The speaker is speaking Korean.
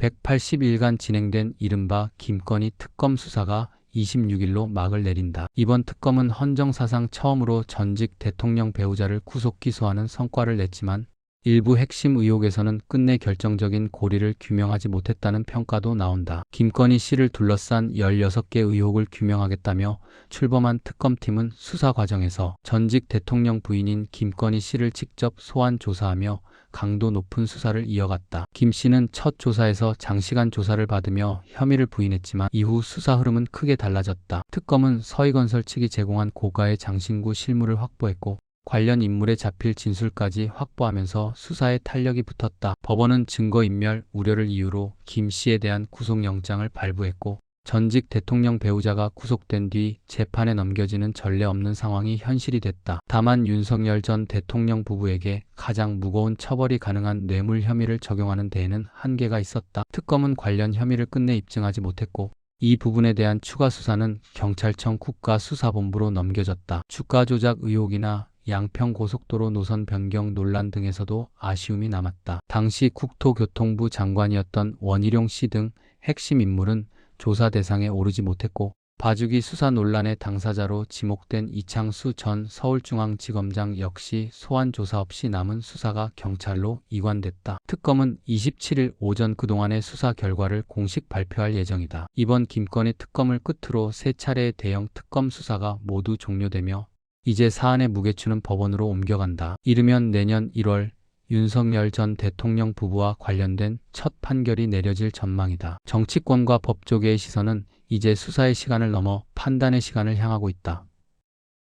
180일간 진행된 이른바 김건희 특검 수사가 26일로 막을 내린다. 이번 특검은 헌정사상 처음으로 전직 대통령 배우자를 구속 기소하는 성과를 냈지만 일부 핵심 의혹에서는 끝내 결정적인 고리를 규명하지 못했다는 평가도 나온다. 김건희 씨를 둘러싼 16개 의혹을 규명하겠다며 출범한 특검팀은 수사 과정에서 전직 대통령 부인인 김건희 씨를 직접 소환 조사하며 강도 높은 수사를 이어갔다. 김 씨는 첫 조사에서 장시간 조사를 받으며 혐의를 부인했지만 이후 수사 흐름은 크게 달라졌다. 특검은 서희건설 측이 제공한 고가의 장신구 실물을 확보했고 관련 인물에 잡힐 진술까지 확보하면서 수사에 탄력이 붙었다. 법원은 증거인멸 우려를 이유로 김 씨에 대한 구속영장을 발부했고 전직 대통령 배우자가 구속된 뒤 재판에 넘겨지는 전례 없는 상황이 현실이 됐다. 다만 윤석열 전 대통령 부부에게 가장 무거운 처벌이 가능한 뇌물 혐의를 적용하는 데에는 한계가 있었다. 특검은 관련 혐의를 끝내 입증하지 못했고 이 부분에 대한 추가 수사는 경찰청 국가수사본부로 넘겨졌다. 주가 조작 의혹이나 양평 고속도로 노선 변경 논란 등에서도 아쉬움이 남았다. 당시 국토교통부 장관이었던 원희룡 씨 등 핵심 인물은 조사 대상에 오르지 못했고 봐주기 수사 논란의 당사자로 지목된 이창수 전 서울중앙지검장 역시 소환 조사 없이 남은 수사가 경찰로 이관됐다. 특검은 27일 오전 그동안의 수사 결과를 공식 발표할 예정이다. 이번 김건희 특검을 끝으로 세 차례의 대형 특검 수사가 모두 종료되며 이제 사안의 무게추는 법원으로 옮겨간다. 이르면 내년 1월 윤석열 전 대통령 부부와 관련된 첫 판결이 내려질 전망이다. 정치권과 법조계의 시선은 이제 수사의 시간을 넘어 판단의 시간을 향하고 있다.